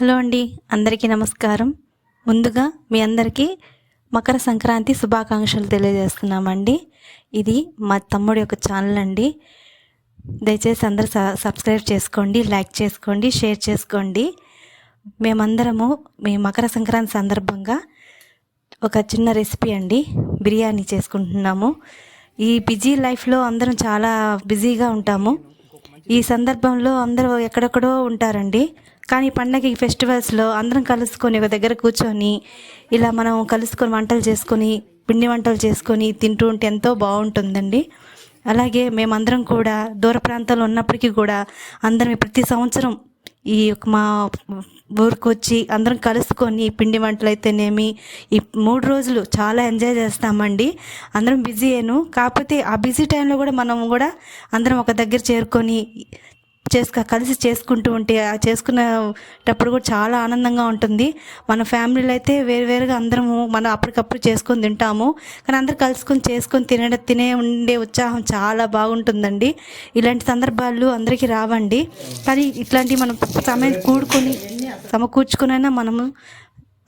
Hello అండి అందరికీ నమస్కారం. ముందుగా మీ అందరికీ మకర సంక్రాంతి శుభాకాంక్షలు తెలియజేస్తున్నామండి. ఇది మా తమ్ముడి యొక్క ఛానల్ అండి. దయచేసి అందరూ స- సబ్స్క్రైబ్ చేసుకోండి లైక్ చేసుకోండి షేర్ చేసుకోండి. మేమందరము మీ మకర సంక్రాంతి సందర్భంగా ఒక చిన్న రెసిపీ అండి బిర్యానీ చేసుకుంటున్నాము. ఈ బిజీ లైఫ్లో అందరం చాలా బిజీగా ఉంటాము. ఈ సందర్భంలో అందరూ ఎక్కడెక్కడో ఉంటారండి. కానీ పండగ ఫెస్టివల్స్లో అందరం కలుసుకొని ఒక దగ్గర కూర్చొని ఇలా మనం కలుసుకొని వంటలు చేసుకొని పిండి వంటలు చేసుకొని తింటూ ఉంటే ఎంతో బాగుంటుందండి. అలాగే మేమందరం కూడా దూర ప్రాంతాల్లో ఉన్నప్పటికీ కూడా అందరం ప్రతి సంవత్సరం ఈ మా ఊరికి వచ్చి అందరం కలుసుకొని పిండి వంటలు అయితేనేమి ఈ మూడు రోజులు చాలా ఎంజాయ్ చేస్తామండి. అందరం బిజీ అయ్యాను కాకపోతే ఆ బిజీ టైంలో కూడా మనం కూడా అందరం ఒక దగ్గర చేరుకొని చేసుక కలిసి చేసుకుంటూ ఉంటే ఆ చేసుకునేటప్పుడు కూడా చాలా ఆనందంగా ఉంటుంది. మన ఫ్యామిలీలో అయితే వేరు వేరుగా అందరము మనం అప్పటికప్పుడు చేసుకొని తింటాము. కానీ అందరు కలుసుకొని చేసుకొని తినడం తినే ఉండే ఉత్సాహం చాలా బాగుంటుందండి. ఇలాంటి సందర్భాలు అందరికీ రావండి. కానీ ఇట్లాంటివి మనం సమయం కూడుకొని సమకూర్చుకునైనా మనము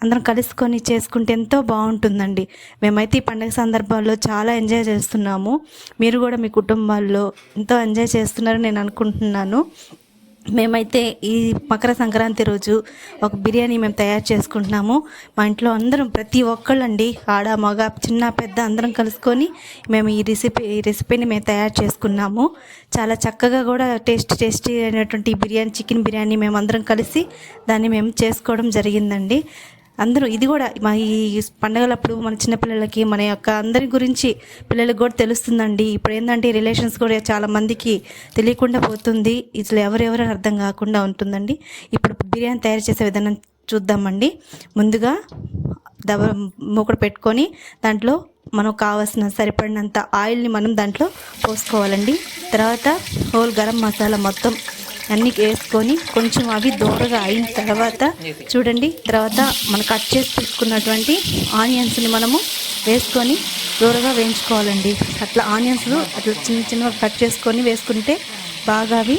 అందరం కలుసుకొని చేసుకుంటే ఎంతో బాగుంటుందండి. మేమైతే ఈ పండుగ సందర్భాల్లో చాలా ఎంజాయ్ చేస్తున్నాము. మీరు కూడా మీ కుటుంబాల్లో ఎంతో ఎంజాయ్ చేస్తున్నారని నేను అనుకుంటున్నాను. మేమైతే ఈ మకర సంక్రాంతి రోజు ఒక బిర్యానీ మేము తయారు చేసుకుంటున్నాము. మా ఇంట్లో అందరం ప్రతి ఒక్కళ్ళండి ఆడ మగ చిన్న పెద్ద అందరం కలుసుకొని మేము ఈ రెసిపీ ఈ రెసిపీని మేము తయారు చేసుకున్నాము. చాలా చక్కగా కూడా టేస్ట్ టేస్టీ అయినటువంటి బిర్యానీ చికెన్ బిర్యానీ మేము అందరం కలిసి దాన్ని మేము చేసుకోవడం జరిగిందండి. అందరూ ఇది కూడా మా ఈ పండగలప్పుడు మన చిన్నపిల్లలకి మన యొక్క అందరి గురించి పిల్లలకు కూడా తెలుస్తుందండి. ఇప్పుడు ఏంటంటే రిలేషన్స్ కూడా చాలా మందికి తెలియకుండా పోతుంది. ఇట్లా ఎవరెవరు అర్థం కాకుండా ఉంటుందండి. ఇప్పుడు బిర్యానీ తయారు చేసే విధానం చూద్దామండి. ముందుగా దవ మూకుడు పెట్టుకొని దాంట్లో మనకు కావాల్సిన సరిపడినంత ఆయిల్ని మనం దాంట్లో పోసుకోవాలండి. తర్వాత హోల్ గరం మసాలా మొత్తం అన్నీ వేసుకొని కొంచెం అవి దూరగా అయిన తర్వాత చూడండి తర్వాత మనం కట్ చేసి తీసుకున్నటువంటి ఆనియన్స్ని మనము వేసుకొని దూరగా వేయించుకోవాలండి. అట్లా ఆనియన్స్ అట్లా చిన్న చిన్నగా కట్ చేసుకొని వేసుకుంటే బాగా అవి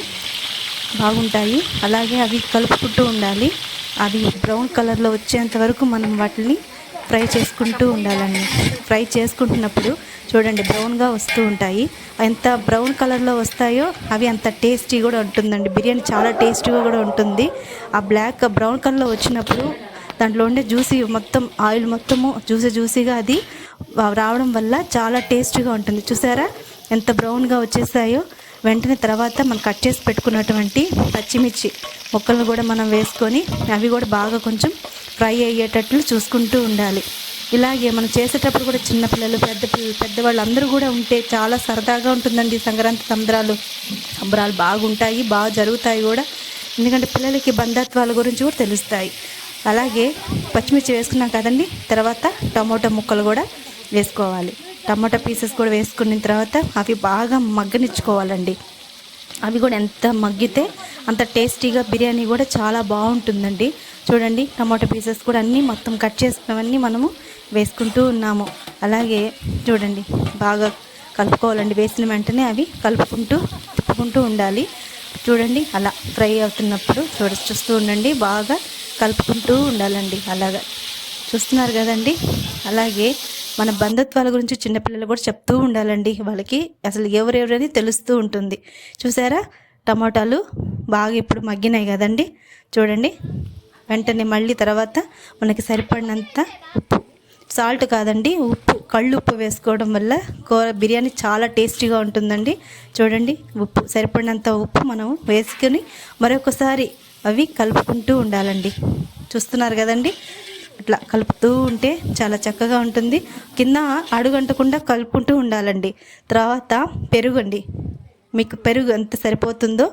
బాగుంటాయి. అలాగే అవి కలుపుకుంటూ ఉండాలి. అవి బ్రౌన్ కలర్లో వచ్చేంత వరకు మనం వాటిని ఫ్రై చేసుకుంటూ ఉండాలండి. ఫ్రై చేసుకుంటున్నప్పుడు చూడండి బ్రౌన్గా వస్తూ ఉంటాయి. ఎంత బ్రౌన్ కలర్లో వస్తాయో అవి అంత టేస్టీ కూడా ఉంటుందండి. బిర్యానీ చాలా టేస్టీగా కూడా ఉంటుంది. ఆ బ్లాక్ బ్రౌన్ కలర్లో వచ్చినప్పుడు దాంట్లో ఉండే జ్యూసీ మొత్తం ఆయిల్ మొత్తము జ్యూసీ జ్యూసీగా అది రావడం వల్ల చాలా టేస్టీగా ఉంటుంది. చూసారా? ఎంత బ్రౌన్గా వచ్చేసాయో. వెంటనే తర్వాత మనం కట్ చేసి పెట్టుకున్నటువంటి పచ్చిమిర్చి ముక్కలను కూడా మనం వేసుకొని అవి కూడా బాగా కొంచెం ఫ్రై అయ్యేటట్లు చూసుకుంటూ ఉండాలి. ఇలాగే మనం చేసేటప్పుడు కూడా చిన్నపిల్లలు పెద్ద పిల్లలు పెద్దవాళ్ళు అందరూ కూడా ఉంటే చాలా సరదాగా ఉంటుందండి సంక్రాంతి సంబరాలు. సంబరాలు బాగుంటాయి బాగా జరుగుతాయి కూడా. ఎందుకంటే పిల్లలకి బంధత్వాల గురించి కూడా తెలుస్తాయి. అలాగే పచ్చిమిర్చి వేసుకున్నాం కదండి తర్వాత టమోటా ముక్కలు కూడా వేసుకోవాలి. టమాటా పీసెస్ కూడా వేసుకున్న తర్వాత అవి బాగా మగ్గనిచ్చుకోవాలండి. అవి కూడా ఎంత మగ్గితే అంత టేస్టీగా బిర్యానీ కూడా చాలా బాగుంటుందండి. చూడండి టమాటో పీసెస్ కూడా అన్నీ మొత్తం కట్ చేసుకున్నవన్నీ మనము వేసుకుంటూ ఉన్నాము. అలాగే చూడండి బాగా కలుపుకోవాలండి. వేసిన వెంటనే అవి కలుపుకుంటూ తిప్పుకుంటూ ఉండాలి. చూడండి అలా ఫ్రై అవుతున్నప్పుడు చూడ చూస్తూ ఉండండి. బాగా కలుపుకుంటూ ఉండాలండి. అలాగా. చూస్తున్నారు కదండి? అలాగే మన బంధుత్వాల గురించి చిన్నపిల్లలు కూడా చెప్తూ ఉండాలండి వాళ్ళకి. అసలు ఎవరెవరని తెలుస్తూ ఉంటుంది. చూసారా? టమాటాలు బాగా ఇప్పుడు మగ్గినాయి కదండి? చూడండి. వెంటనే మళ్ళీ తర్వాత మనకి సరిపడినంత ఉప్పు. సాల్ట్ కాదండి ఉప్పు. కళ్ళు ఉప్పు వేసుకోవడం వల్ల కూర బిర్యానీ చాలా టేస్టీగా ఉంటుందండి. చూడండి ఉప్పు. సరిపడినంత ఉప్పు మనం వేసుకొని మరొకసారి అవి కలుపుకుంటూ ఉండాలండి. చూస్తున్నారు కదండి? ఇట్లా కలుపుతూ ఉంటే చాలా చక్కగా ఉంటుంది. కింద అడుగంటకుండా కలుపుకుంటూ ఉండాలండి. తర్వాత పెరుగు అండి మీకు పెరుగు ఎంత సరిపోతుందో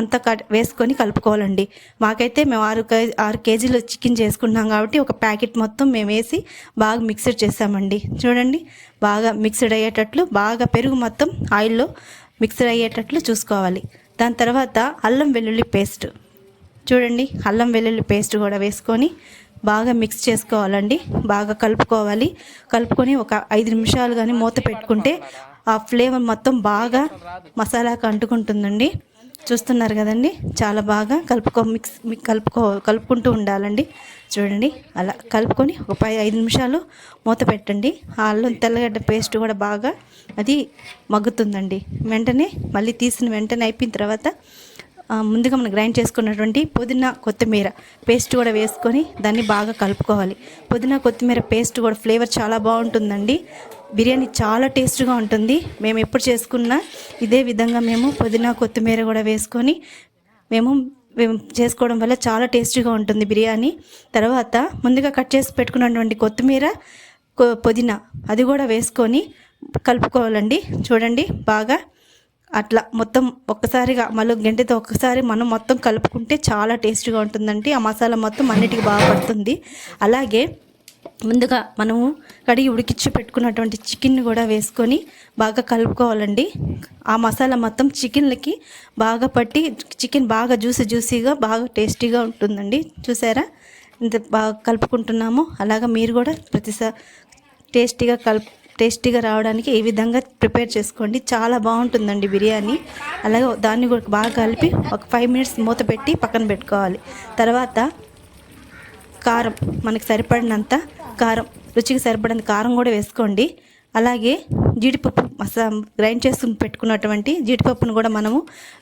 అంత కట్ వేసుకొని కలుపుకోవాలండి. మాకైతే మేము ఆరు కే ఆరు కేజీలు చికెన్ చేసుకున్నాం కాబట్టి ఒక ప్యాకెట్ మొత్తం మేము వేసి బాగా మిక్స్డ్ చేసామండి చూడండి బాగా మిక్స్డ్ అయ్యేటట్లు బాగా పెరుగు మొత్తం ఆయిల్లో మిక్స్డ్ అయ్యేటట్లు చూసుకోవాలి. దాని తర్వాత అల్లం వెల్లుల్లి పేస్ట్. చూడండి అల్లం వెల్లుల్లి పేస్ట్ కూడా వేసుకొని బాగా మిక్స్ చేసుకోవాలండి. బాగా కలుపుకోవాలి. కలుపుకొని ఒక ఐదు నిమిషాలు కానీ మూత పెట్టుకుంటే ఆ ఫ్లేవర్ మొత్తం బాగా మసాలాకు అంటుకుంటుందండి. చూస్తున్నారు కదండి చాలా బాగా కలుపుకో మిక్స్ కలుపుకో కలుపుకుంటూ ఉండాలండి. చూడండి అలా కలుపుకొని ఒక పై ఐదు నిమిషాలు మూత పెట్టండి. ఆ అల్లం తెల్లగడ్డ పేస్ట్ కూడా బాగా అది మగ్గుతుందండి. వెంటనే మళ్ళీ తీసిన వెంటనే అయిపోయిన తర్వాత ముందుగా మనం గ్రైండ్ చేసుకున్నటువంటి పుదీనా కొత్తిమీర పేస్ట్ కూడా వేసుకొని దాన్ని బాగా కలుపుకోవాలి. పుదీనా కొత్తిమీర పేస్ట్ కూడా ఫ్లేవర్ చాలా బాగుంటుందండి. బిర్యానీ చాలా టేస్ట్గా ఉంటుంది. మేము ఎప్పుడు చేసుకున్నా ఇదే విధంగా మేము పుదీనా కొత్తిమీర కూడా వేసుకొని మేము మేము చేసుకోవడం వల్ల చాలా టేస్టీగా ఉంటుంది బిర్యానీ. తర్వాత ముందుగా కట్ చేసి పెట్టుకున్నటువంటి కొత్తిమీర పుదీనా అది కూడా వేసుకొని కలుపుకోవాలండి. చూడండి బాగా అట్లా మొత్తం ఒక్కసారిగా మళ్ళీ గంటతో ఒక్కసారి మనం మొత్తం కలుపుకుంటే చాలా టేస్ట్గా ఉంటుందండి. ఆ మసాలా మొత్తం అన్నిటికీ బాగా పడుతుంది. అలాగే ముందుగా మనము కడిగి ఉడికిచ్చి పెట్టుకున్నటువంటి చికెన్ కూడా వేసుకొని బాగా కలుపుకోవాలండి. ఆ మసాలా మొత్తం చికెన్లకి బాగా పట్టి చికెన్ బాగా జ్యూసీ జ్యూసీగా బాగా టేస్టీగా ఉంటుందండి. చూసారా? ఇంత బాగా కలుపుకుంటున్నాము. అలాగా మీరు కూడా ప్రతిసారి టేస్టీగా కలుపు టేస్టీగా రావడానికి ఈ విధంగా ప్రిపేర్ చేసుకోండి. చాలా బాగుంటుందండి బిర్యానీ. అలాగే దాన్ని కూడా బాగా కలిపి ఒక ఫైవ్ మినిట్స్ మూత పెట్టి పక్కన పెట్టుకోవాలి. తర్వాత కారం మనకి సరిపడినంత కారం రుచికి సరిపడినంత కారం కూడా వేసుకోండి. అలాగే జీడిపప్పు మసా గ్రైండ్ చేసుకుని పెట్టుకున్నటువంటి జీడిపప్పును కూడా మనము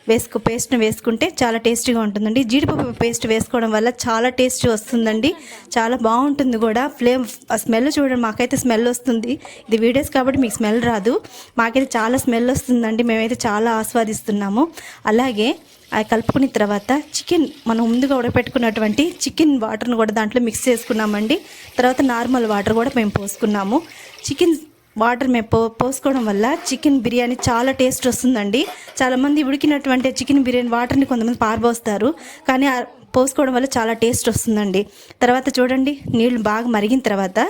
వేసుకు పేస్ట్ని వేసుకుంటే చాలా టేస్టీగా ఉంటుందండి. జీడిపప్పు పేస్ట్ వేసుకోవడం వల్ల చాలా టేస్ట్ వస్తుందండి. చాలా బాగుంటుంది కూడా. ఫ్లేమ్ ఆ స్మెల్ చూడండి మాకైతే స్మెల్ వస్తుంది. ఇది వీడియోస్ కాబట్టి మీకు స్మెల్ రాదు. మాకైతే చాలా స్మెల్ వస్తుందండి. మేమైతే చాలా ఆస్వాదిస్తున్నాము. అలాగే అది కలుపుకున్న తర్వాత చికెన్ మనం ముందుగా ఉడకపెట్టుకున్నటువంటి చికెన్ వాటర్ను కూడా దాంట్లో మిక్స్ చేసుకున్నామండి. తర్వాత నార్మల్ వాటర్ కూడా మేము పోసుకున్నాము. చికెన్ వాటర్ మేము పో పోసుకోవడం వల్ల చికెన్ బిర్యానీ చాలా టేస్ట్ వస్తుందండి. చాలామంది ఉడికినటువంటి చికెన్ బిర్యానీ వాటర్ని కొంతమంది పారబోస్తారు. కానీ పోసుకోవడం వల్ల చాలా టేస్ట్ వస్తుందండి. తర్వాత చూడండి నీళ్ళు బాగా మరిగిన తర్వాత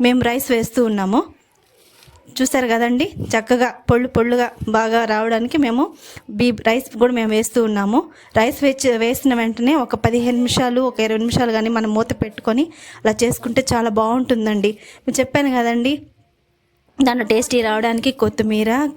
మేము రైస్ వేస్తూ ఉన్నాము. చూసారు కదండి చక్కగా పొళ్ళు పొళ్ళుగా బాగా రావడానికి మేము బీ రైస్ కూడా మేము వేస్తూ ఉన్నాము. రైస్ వేచి వేసిన వెంటనే ఒక పదిహేను నిమిషాలు ఒక ఇరవై నిమిషాలు కానీ మనం మూత పెట్టుకొని అలా చేసుకుంటే చాలా బాగుంటుందండి. నేను చెప్పాను కదండి దాంట్లో టేస్టీ రావడానికి కొత్తిమీర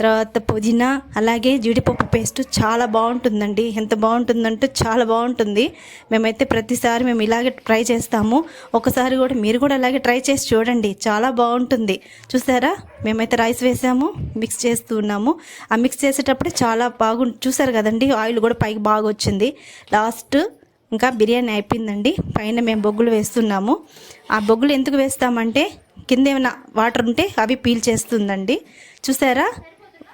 తర్వాత పుదీనా అలాగే జీడిపప్పు పేస్ట్ చాలా బాగుంటుందండి. ఎంత బాగుంటుందంటే చాలా బాగుంటుంది. మేమైతే ప్రతిసారి మేము ఇలాగే ట్రై చేస్తాము. ఒకసారి కూడా మీరు కూడా అలాగే ట్రై చేసి చూడండి. చాలా బాగుంటుంది. చూసారా? మేమైతే రైస్ వేసాము మిక్స్ చేస్తూ ఉన్నాము. ఆ మిక్స్ చేసేటప్పుడే చాలా బాగు చూసారు కదండి? ఆయిల్ కూడా పైకి బాగా వచ్చింది. లాస్ట్ ఇంకా బిర్యానీ అయిపోయిందండి. పైన మేము బొగ్గులు వేస్తున్నాము. ఆ బొగ్గులు ఎందుకు వేస్తామంటే కింద ఏమైనా వాటర్ ఉంటే అవి పీల్ చేస్తుందండి. చూసారా?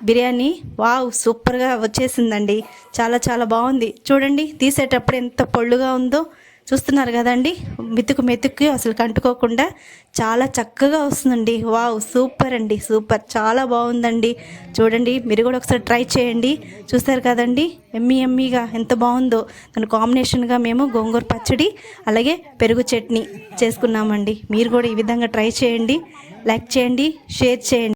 బిర్యానీ వావ్ సూపర్గా వచ్చేసిందండి. చాలా చాలా బాగుంది. చూడండి తీసేటప్పుడు ఎంత పొళ్ళుగా ఉందో. చూస్తున్నారు కదండి. మెతుకు మెతుక్కి అసలు కంటుకోకుండా చాలా చక్కగా వస్తుందండి. వావ్ సూపర్ అండి సూపర్. చాలా బాగుందండి. చూడండి మీరు కూడా ఒకసారి ట్రై చేయండి. చూస్తారు కదండి ఎమ్మి ఎమ్మిగా ఎంత బాగుందో. దాని కాంబినేషన్గా మేము గోంగూర పచ్చడి అలాగే పెరుగు చట్నీ చేసుకున్నామండి. మీరు కూడా ఈ విధంగా ట్రై చేయండి. లైక్ చేయండి షేర్ చేయండి.